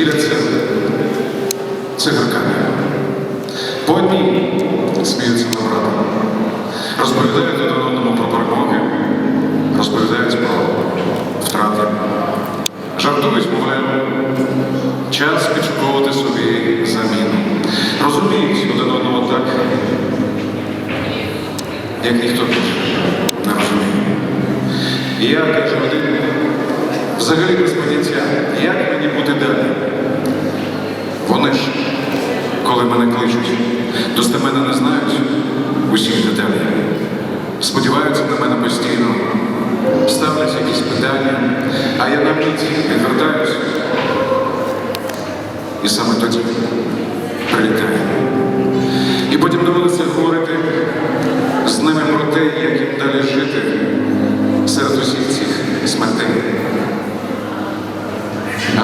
діляться цигарками. По одній сміються на брата. Розповідають один одному про перемоги, розповідають про втрати. Жартують, мовляв, час підшуковувати собі заміну. Розуміють один одного так, як ніхто не розуміє. І я кажу один, взагалі без поняття, як мені бути далі? Вони ж, коли мене кличуть, достеменно не знають усіх деталей. Сподіваються на мене постійно, ставлять якісь питання, а я на мить відвертаюсь. І саме тоді прилітаю. І потім доводиться говорити з ними про те, як їм далі жити серед усіх цих смертей.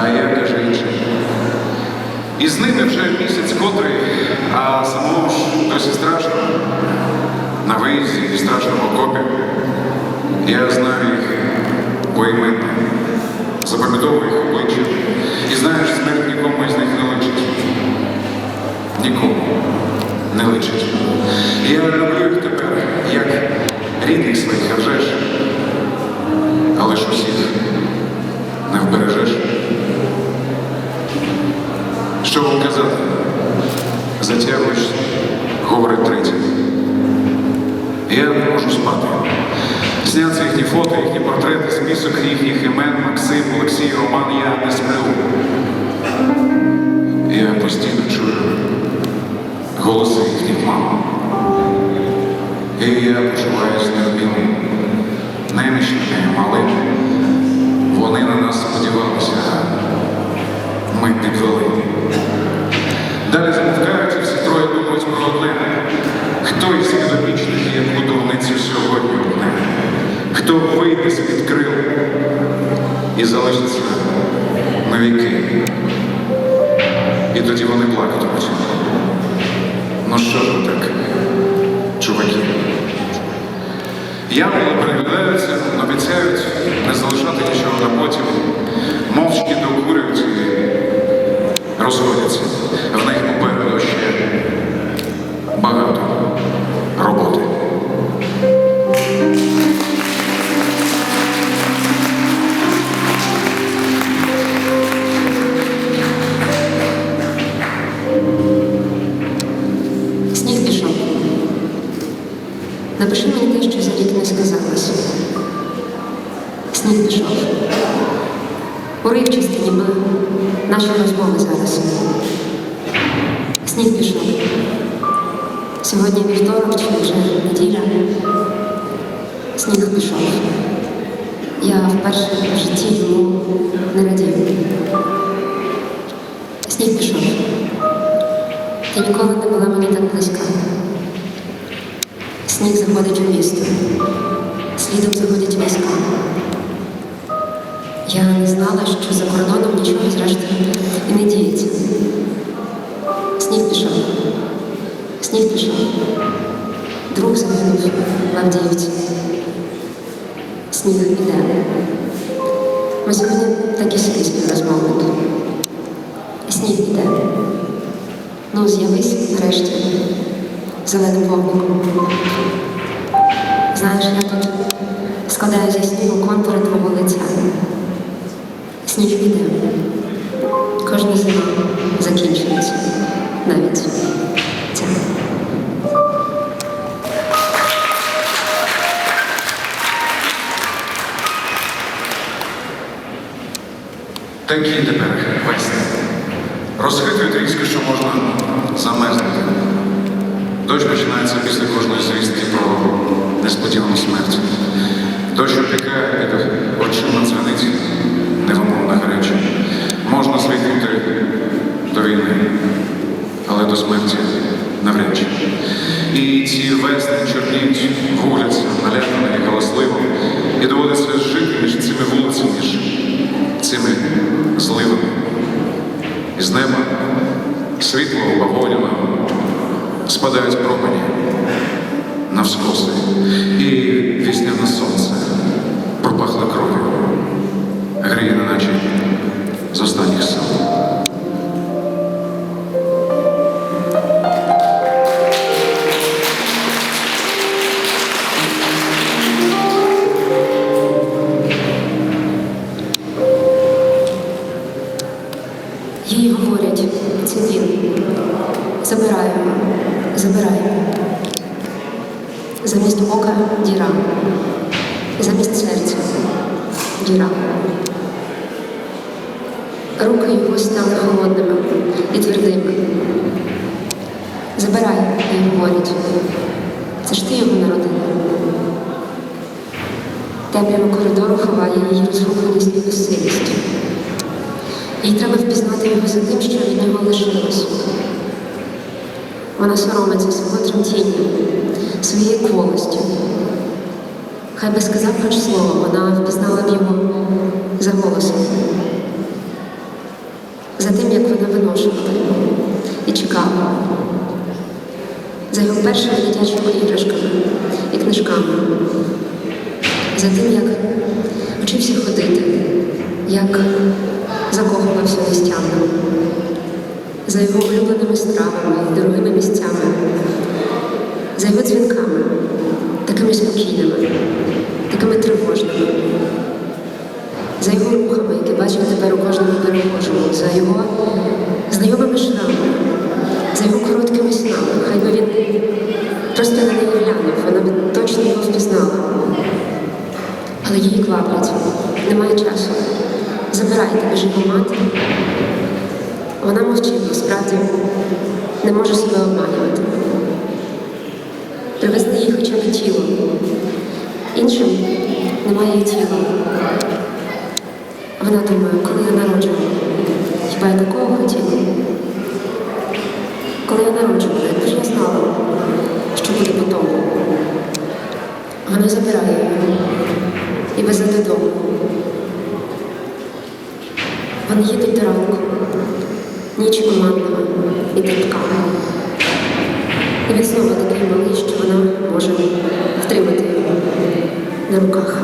А я каже інше. І з ними вже місяць котрий, а самому ж досі страшно. На виїзді і страшному окопі. Я знаю їх поіменно, запам'ятовую їх обличчя. І знаєш, смерть нікому із них не личить. Нікому не личить. Я люблю їх тепер, як рідних своїх, а вже ж. Але ж усіх не вбережеш. Що вам казати? Затягуєш, говорить третій. Я не можу спати. Зняться їхні фото, їхні портрети, список їхніх імен, Максим, Олексій, Роман, я не сплю. Я постійно чую голоси їхніх мам. І я почуваюся нервним, немічним, малим. Вони на нас сподівалися, ми підвели. Далі замовкають і всі троє думають про одне. І залишиться навіки? І тоді вони плакатимуть. Ну що ж ви так, чуваки? Янголи переглядаються, обіцяють не залишати нічого на потім, мовчки докурюють і розходяться. В них попереду Напиши мені те, що за рік не сказалось. Сніг пішов. Уривчасті ніби наші розмови зараз. Сніг пішов. Сьогодні вівторок чи вже неділя. Сніг пішов. Я вперше в житті йому не радію. Сніг пішов. Ти ніколи не була мені так близька. Сніг заходить у місто. Слідом заходять війська. Я не знала, що за кордоном нічого зрештою і не діється. Сніг пішов. Сніг пішов. Друг загинув в Авдіївці. Сніг іде. Ми сьогодні такі собі співрозмовники. Сніг іде. Ну, з'явись нарешті зеленим вогником. Знаєш, я тут складаю зі снігу контури твого лиця. Сніг іде. Кожна зима закінчується. Навіть ця. Такі тепер весни. Розхитують різко, що можна замерзнути. Дощ починається після кожної звістки про несподівану смерть. Дощ опікає під очима дзвенить невимовно гаряче. Можна звикнути до війни, але до смерті навряд чи. І ці весни чорніють, гуляться налякано і галасливо, і доводиться жити між цими вулицями, між цими зливами. І з неба світло бавовняно спадають промені навскоси. І Замість ока діра. Замість серця діра. Руки його стали холодними і твердими. Забирай, їй говорять. Це ж ти його народила. Темрява коридору ховає її розгубленість і безсилість. Їй треба впізнати його за тим, що від нього лишилось. Вона соромиться свого тремтіння, своєї кволості. Хай би сказав хоч слово, вона впізнала б його за голосом, за тим, як вона виношувала і чекала, за його першими дитячими іграшками і книжками, за тим, як вчився ходити, як закохувався містями, за його улюбленими стравами, дорогими місцями, за його дзвінками, такими спокійними, такими тривожними, за його рухами, які бачив тепер у кожному перехожому, за його знайомими шрамами, за його короткими снами. Хай би він просто на неї глянув, вона б точно його впізнала. Але її кваплять, немає часу. Забирайте біжимо мати. Вона мовчить, насправді не може себе обманювати. Привезли їй хоча б тіло. Іншим немає тіла. Вона думає, коли я народжувала, хіба я такого хотіла? Коли я народжувала, якби ж я знала, що буде потім. Вона забирає і везе додому. Вони їдуть до ранку, ніч командна і терпка. І він знову такий малий, що вона може втримати на руках.